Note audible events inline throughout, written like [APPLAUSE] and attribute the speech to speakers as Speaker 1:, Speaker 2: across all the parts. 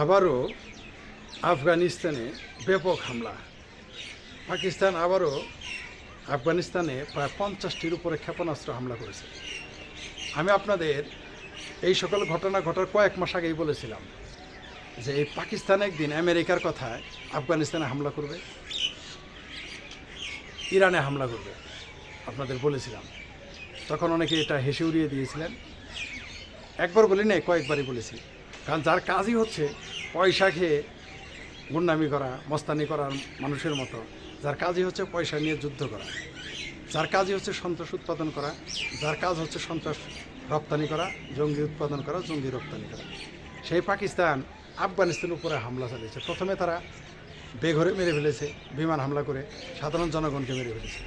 Speaker 1: আবারও আফগানিস্তানে ব্যাপক হামলা। পাকিস্তান আবারও আফগানিস্তানে প্রায় পঞ্চাশটির উপরে ক্ষেপণাস্ত্র হামলা করেছে। আমি আপনাদের এই সকল ঘটনা ঘটার কয়েক মাস আগেই বলেছিলাম যে এই পাকিস্তান একদিন আমেরিকার কথায় আফগানিস্তানে হামলা করবে, ইরানে হামলা করবে, আপনাদের বলেছিলাম। তখন অনেকে এটা হেসে উড়িয়ে দিয়েছিলেন। একবার বলি নাই কয়েকবারই বলেছি। কারণ যার কাজই হচ্ছে পয়সা খেয়ে গুন্ডামি করা, মস্তানি করার মানুষের মতো, যার কাজই হচ্ছে পয়সা নিয়ে যুদ্ধ করা, যার কাজই হচ্ছে সন্ত্রাস উৎপাদন করা, যার কাজ হচ্ছে সন্ত্রাস রপ্তানি করা, জঙ্গি উৎপাদন করা, জঙ্গি রপ্তানি করা। সেই পাকিস্তান আফগানিস্তানের উপরে হামলা চালিয়েছে। প্রথমে তারা বেঘরে মেরে ফেলেছে, বিমান হামলা করে সাধারণ জনগণকে মেরে ফেলেছে।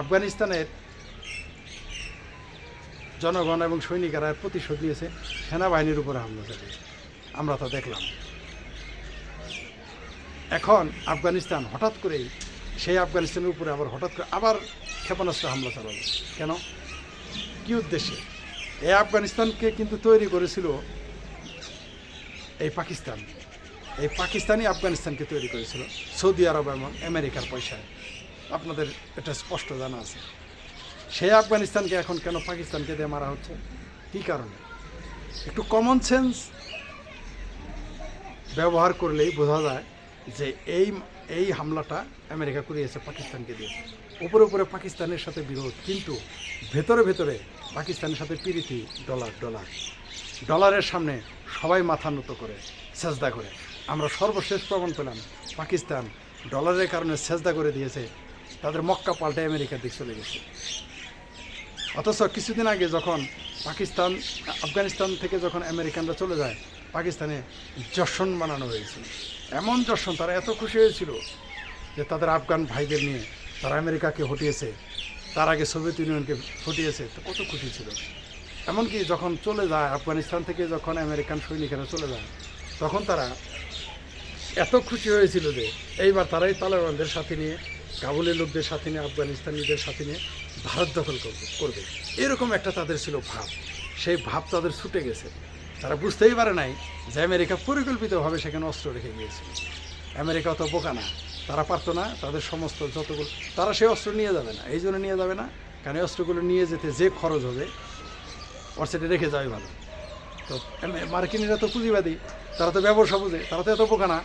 Speaker 1: আফগানিস্তানের জনগণ এবং সৈনিকেরা প্রতিশোধ নিয়েছে, সেনাবাহিনীর উপরে হামলা চালিয়েছে। আমরা তা দেখলাম। এখন আফগানিস্তান হঠাৎ করেই, সেই আফগানিস্তানের উপরে আবার হঠাৎ করে আবার ক্ষেপণাস্ত্র হামলা চালালো। কেন? কি উদ্দেশ্যে? এই আফগানিস্তানকে কিন্তু তৈরি করেছিল এই পাকিস্তান। এই পাকিস্তানই আফগানিস্তানকে তৈরি করেছিল, সৌদি আরব এবং আমেরিকার পয়সায়। আপনাদের এটা স্পষ্ট জানা আছে। সেই আফগানিস্তানকে এখন কেন পাকিস্তানকে দিয়ে মারা হচ্ছে? কী কারণে? একটু কমন সেন্স ব্যবহার করলেই বোঝা যায় যে এই এই হামলাটা আমেরিকা করিয়েছে পাকিস্তানকে দিয়ে। উপরে উপরে পাকিস্তানের সাথে বিরোধ, কিন্তু ভেতরে ভেতরে পাকিস্তানের সাথে পিরিতি, ডলার ডলার। ডলারের সামনে সবাই মাথা নত করে, সেজদা করে। আমরা সর্বশেষ প্রমাণ পেলাম, পাকিস্তান ডলারের কারণে সেজদা করে দিয়েছে, তাদের মক্কা পাল্টে আমেরিকার দিক চলে গেছে। অথচ কিছুদিন আগে যখন পাকিস্তান, আফগানিস্তান থেকে যখন আমেরিকানরা চলে যায়, পাকিস্তানে যশন বানানো হয়েছিল। এমন যশন, তারা এত খুশি হয়েছিল যে তাদের আফগান ভাইদের নিয়ে তারা আমেরিকাকে হটিয়েছে, তার আগে সোভিয়েত ইউনিয়নকে হটিয়েছে, তো কত খুশি ছিল। এমনকি যখন চলে যায়, আফগানিস্তান থেকে যখন আমেরিকান সৈনিকেরা চলে যায়, তখন তারা এত খুশি হয়েছিল যে এইবার তারাই তালেবানদের সাথে নিয়ে কাবুলের লোকদের সাথে নিয়ে, আফগানিস্তানিদের সাথে নিয়ে ভারত দখল করবে করবে। এরকম একটা তাদের ছিল ভাব। সেই ভাব তাদের ছুটে গেছে। তারা বুঝতেই পারে নাই যে আমেরিকা পরিকল্পিতভাবে সেখানে অস্ত্র রেখে গিয়েছিল। আমেরিকা অত বোকা না, তারা পারতো না, তাদের সমস্ত যতগুলো, তারা সেই অস্ত্র নিয়ে যাবে না। এই জন্য নিয়ে যাবে না, কারণ এই অস্ত্রগুলো নিয়ে যেতে যে খরচ হবে, ওর রেখে যাওয়াই ভালো। তো মার্কিনিরা তো পুঁজিবাদী, তারা তো ব্যবসা বুঝে, তারা তো এত বোকা না,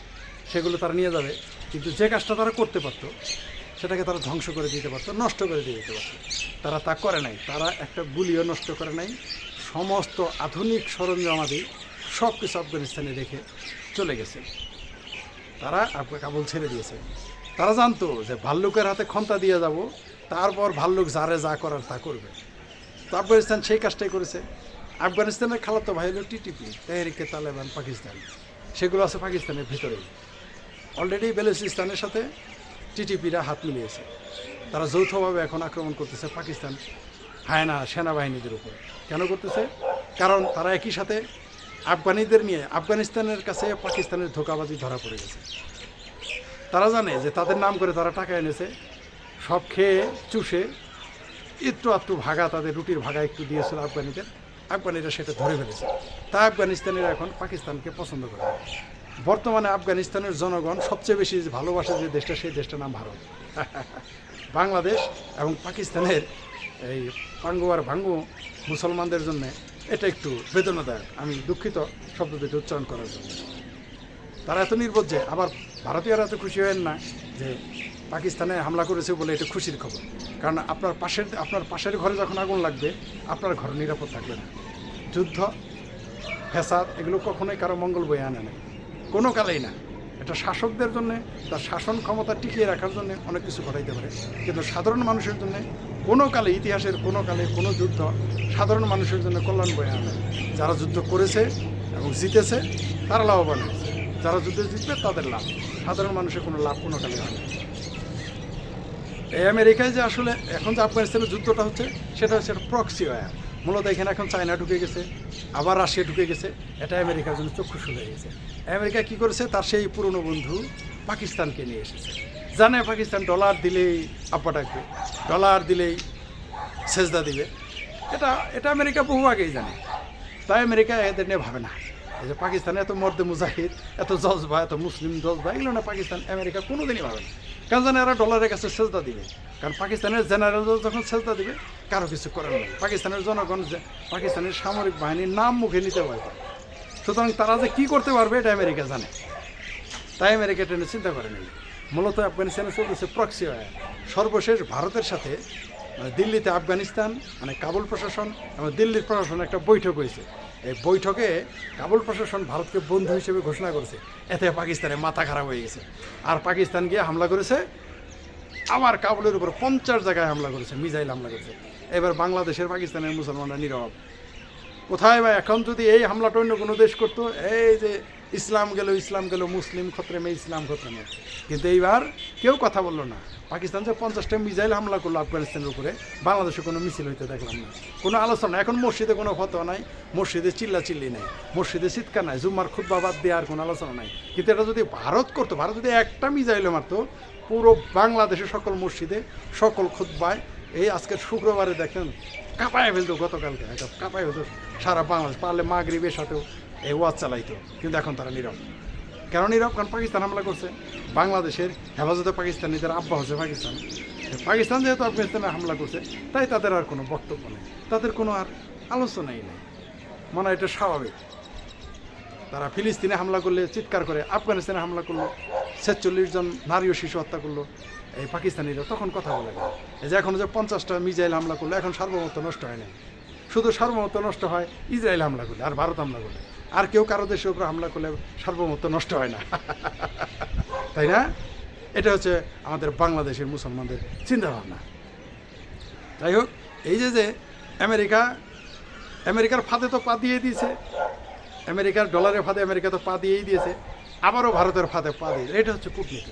Speaker 1: সেগুলো তারা নিয়ে যাবে। কিন্তু যে কাজটা তারা করতে পারতো সেটাকে তারা ধ্বংস করে দিতে পারতো, নষ্ট করে দিয়ে দিতে পারতো। তারা তা করে নাই। তারা একটা গুলিও নষ্ট করে নাই। সমস্ত আধুনিক সরঞ্জামাদি সব কিছু আফগানিস্তানে রেখে চলে গেছে। তারা কাবুল ছেড়ে দিয়েছে। তারা জানতো যে ভাল্লুকের হাতে ক্ষমতা দিয়ে যাব, তারপর ভাল্লুক যারে যা করার তা করবে। তো আফগানিস্তান সেই কাজটাই করেছে। আফগানিস্তানের খালাতো ভাই হলো টিটিপি তেহরিকে তালেবান, পাকিস্তান। সেগুলো আছে পাকিস্তানের ভিতরেই। অলরেডি বেলুচিস্তানের সাথে টিটিপিরা হাত মিলিয়েছে। তারা যৌথভাবে এখন আক্রমণ করতেছে পাকিস্তান হায়না সেনাবাহিনীদের উপরে। কেন করতেছে? কারণ তারা একই সাথে আফগানিদের নিয়ে, আফগানিস্তানের কাছে পাকিস্তানের ধোকাবাজি ধরা পড়ে গেছে। তারা জানে যে তাদের নাম করে তারা টাকা এনেছে, সব খেয়ে চুষে একটু আধটু ভাগা তাদের রুটির ভাগা একটু দিয়েছিল আফগানিদের। আফগানিরা সেটা ধরে ফেলেছে। তা আফগানিস্তানিরা এখন পাকিস্তানকে পছন্দ করে বর্তমানে আফগানিস্তানের জনগণ সবচেয়ে বেশি ভালোবাসে যে দেশটা, সেই দেশটার নাম ভারত। [LAUGHS] বাংলাদেশ এবং পাকিস্তানের এই পাঙ্গু আর ভাঙ্গু মুসলমানদের জন্য এটা একটু বেদনাদায়ক। আমি দুঃখিত শব্দ দুটো উচ্চারণ করার জন্য। তারা এত নির্বোধ যে আবার ভারতীয়রা এত খুশি হয়েন না যে পাকিস্তানে হামলা করেছে বলে এটা খুশির খবর। কারণ আপনার পাশের আপনার পাশের ঘরে যখন আগুন লাগবে, আপনার ঘর নিরাপদ থাকবে না। যুদ্ধ, ফ্যাসাদ, এগুলো কখনোই কারও মঙ্গল বয়ে আনে না কোনো কালেই না। এটা শাসকদের জন্য তার শাসন ক্ষমতা টিকিয়ে রাখার জন্য অনেক কিছু ঘটাইতে পারে। কিন্তু সাধারণ মানুষের জন্য কোনো কালে ইতিহাসের কোনো কালে কোনো যুদ্ধ সাধারণ মানুষের জন্য কল্যাণ বয়ে আনে। যারা যুদ্ধ করেছে এবং জিতেছে, তারা লাভবান হয়েছে যারা যুদ্ধে জিতবে, তাদের লাভ। সাধারণ মানুষের কোনো লাভ কোনো কালে হয় না। এই আমেরিকায় যে আসলে এখন যে আফগানিস্তানের যুদ্ধটা হচ্ছে, সেটা হচ্ছে প্রক্সি ওয়ার মূলত এখানে এখন চায়না ঢুকে গেছে, আবার রাশিয়া ঢুকে গেছে, এটা আমেরিকার জন্য চক্ষুষ হয়ে গেছে। আমেরিকা কি করেছে? তার সেই পুরনো বন্ধু পাকিস্তানকে নিয়ে এসেছে। জানে পাকিস্তান ডলার দিলেই আব্বা ডাকবে, ডলার দিলেই সেজদা দিবে। এটা এটা আমেরিকা বহু আগেই জানে। তাই আমেরিকা এদের নিয়ে ভাবে না। এই যে পাকিস্তানে এত মর্দে মুজাহিদ, এত জজবা, এত মুসলিম জজবা, এগুলো না পাকিস্তান, আমেরিকা কোনোদিনই ভাবে না। কারণ জানে এরা ডলারের কাছে সেজদা দিবে। কারণ পাকিস্তানের জেনারেল যখন সেজদা দিবে, কারও কিছু করার নেই। পাকিস্তানের জনগণ পাকিস্তানের সামরিক বাহিনীর নাম মুখে নিতে পায়। সুতরাং তারা যে কী করতে পারবে এটা আমেরিকা জানে। তাই আমেরিকা টেনে চিন্তা করে নেই। মূলত আফগানিস্তানে চলতেছে প্রক্সি সর্বশেষ ভারতের সাথে মানে দিল্লিতে আফগানিস্তান মানে কাবুল প্রশাসন এবং দিল্লির প্রশাসন একটা বৈঠক হয়েছে। এই বৈঠকে কাবুল প্রশাসন ভারতকে বন্ধু হিসেবে ঘোষণা করেছে। এতে পাকিস্তানের মাথা খারাপ হয়ে গেছে। আর পাকিস্তান গিয়ে হামলা করেছে আমার কাবুলের উপর পঞ্চাশ জায়গায় হামলা করেছে মিজাইল হামলা করেছে। এবার বাংলাদেশের পাকিস্তানের মুসলমানরা নীরব। কোথায় বা এখন যদি এই হামলাটা অন্য কোনো দেশ করতো, এই যে ইসলাম গেল ইসলাম গেল, মুসলিম খতরে মে, ইসলাম খতরে মে। কিন্তু এইবার কেউ কথা বলল না। পাকিস্তান যে পঞ্চাশটা মিসাইল হামলা করল আফগানিস্তানের উপরে, বাংলাদেশে কোনো মিছিল হইতে দেখলাম না। কোনো আলোচনা এখন মসজিদে কোনো ফতোয়া নাই, মসজিদে চিল্লা চিল্লি নাই, মসজিদে চিৎকার নাই, জুম্মার খুদ্া বাদ দিয়ে আর কোনো আলোচনা নাই। কিন্তু এটা যদি ভারত করতো, ভারত যদি একটা মিসাইলও মারতো, পুরো বাংলাদেশে সকল মসজিদে, সকল খুদ্বায় এই আজকের শুক্রবারে দেখেন, কাঁপায় ফেলতো গতকালকে। কাঁপায় ফেলতো সারা বাংলাদেশ। পারলে মাগরিবের সাথেও এই ওয়াজ চালাইতো, কিন্তু এখন তারা নীরব। কেন নীরব? কারণ পাকিস্তান হামলা করছে। বাংলাদেশের হেফাজতে পাকিস্তান নিজের আব্বা হচ্ছে পাকিস্তান। পাকিস্তান যেহেতু আফগানিস্তানে হামলা করছে, তাই তাদের আর কোনো বক্তব্য নেই। তাদের কোনো আর আলোচনাই নেই। মনে এটা স্বাভাবিক। তারা ফিলিস্তিনে হামলা করলে, চিৎকার করে, আফগানিস্তানে হামলা করল, ছেচল্লিশ জন নারী ও শিশু হত্যা করল, এই পাকিস্তানিরা তখন কথা বলে এই যে এখন যে পঞ্চাশটা মিজাইল হামলা করল, এখন সার্বভৌমত্ব নষ্ট হয় না শুধু সার্বভৌমত্ব নষ্ট হয় ইসরায়েল হামলা করলে, আর ভারত হামলা করলে। আর কেউ কারও দেশের উপর হামলা করলে সার্বভৌমত্ব নষ্ট হয় না। তাই না? এটা হচ্ছে আমাদের বাংলাদেশের মুসলমানদের চিন্তাভাবনা। যাই হোক, এই যে যে আমেরিকা, আমেরিকার ফাঁদে তো পা দিয়ে দিয়েছে। আমেরিকার ডলারের ফাঁদে আমেরিকা তো পা দিয়েই দিয়েছে। আবারও ভারতের ফাঁদে পা দিয়ে এটা হচ্ছে কূটনীতি।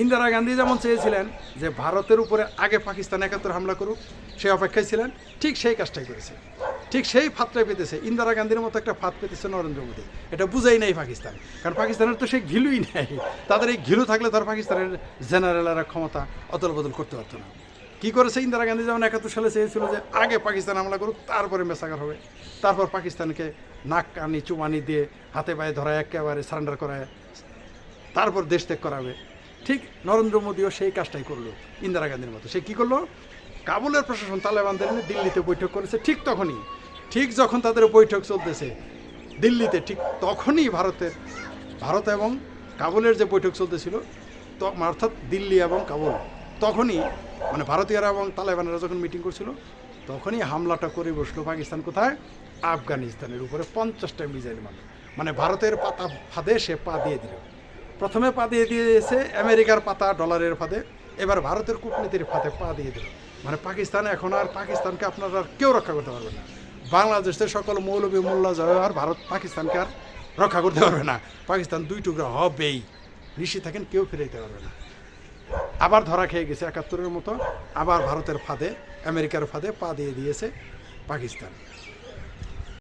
Speaker 1: ইন্দিরা গান্ধী যেমন চেয়েছিলেন যে ভারতের উপরে আগে পাকিস্তান একাত্তর হামলা করুক, সে অপেক্ষায় ছিলেন, ঠিক সেই কাজটাই করেছে। ঠিক সেই ফাঁদটাই পেতেছে। ইন্দিরা গান্ধীর মতো একটা ফাঁদ পেতেছে নরেন্দ্র মোদী। এটা বুঝাই নাই পাকিস্তান। কারণ পাকিস্তানের তো সেই ঘিলুই নাই। তাদের এই ঘিলু থাকলে তার পাকিস্তানের জেনারেলরা ক্ষমতা অদল বদল করতে পারতো না। কী করেছে ইন্দিরা গান্ধী যেমন একাত্তর সালে চেয়েছিল যে আগে পাকিস্তান হামলা করুক, তারপরে মেসাগার হবে। তারপর পাকিস্তানকে নাক, কানি, চুমানি দিয়ে হাতে পায়ে ধরা একেবারে সারেন্ডার করায়, তারপর দেশ ত্যাগ করাবে। ঠিক নরেন্দ্র মোদীও সেই কাজটাই করল ইন্দিরা গান্ধীর মতো। সে কী করল? কাবুলের প্রশাসন তালেবানদের দিল্লিতে বৈঠক করেছে ঠিক তখনই। ঠিক যখন তাদের বৈঠক চলতেছে, দিল্লিতে ঠিক তখনই ভারতের, ভারত এবং কাবুলের যে বৈঠক চলতেছিল অর্থাৎ দিল্লি এবং কাবুল, তখনই মানে ভারতীয়রা এবং তালেবানেরা যখন মিটিং করছিল, তখনই হামলাটা করে বসল পাকিস্তান কোথায়? আফগানিস্তানের উপরে পঞ্চাশটা মিসাইল মারল। মানে ভারতের পাতা ফাঁদে সে পা দিয়ে দিল। প্রথমে পা দিয়ে দিয়েছে আমেরিকার পাতা ডলারের ফাঁদে, এবার ভারতের কূটনীতির ফাঁদে পা দিয়ে দিল। মানে পাকিস্তান এখন আর পাকিস্তানকে আপনারা আর কেউ রক্ষা করতে পারবে না। বাংলাদেশের সকল মৌলবী মোল্লা জয় আর ভারত পাকিস্তানকে আর রক্ষা করতে পারবে না। পাকিস্তান দুই টুকরা হবেই। ঋষি থাকেন, কেউ ফিরাইতে পারবে না। আবার ধরা খেয়ে গেছে একাত্তরের মতো। আবার ভারতের ফাঁদে, আমেরিকার ফাঁদে পা দিয়ে দিয়েছে পাকিস্তান।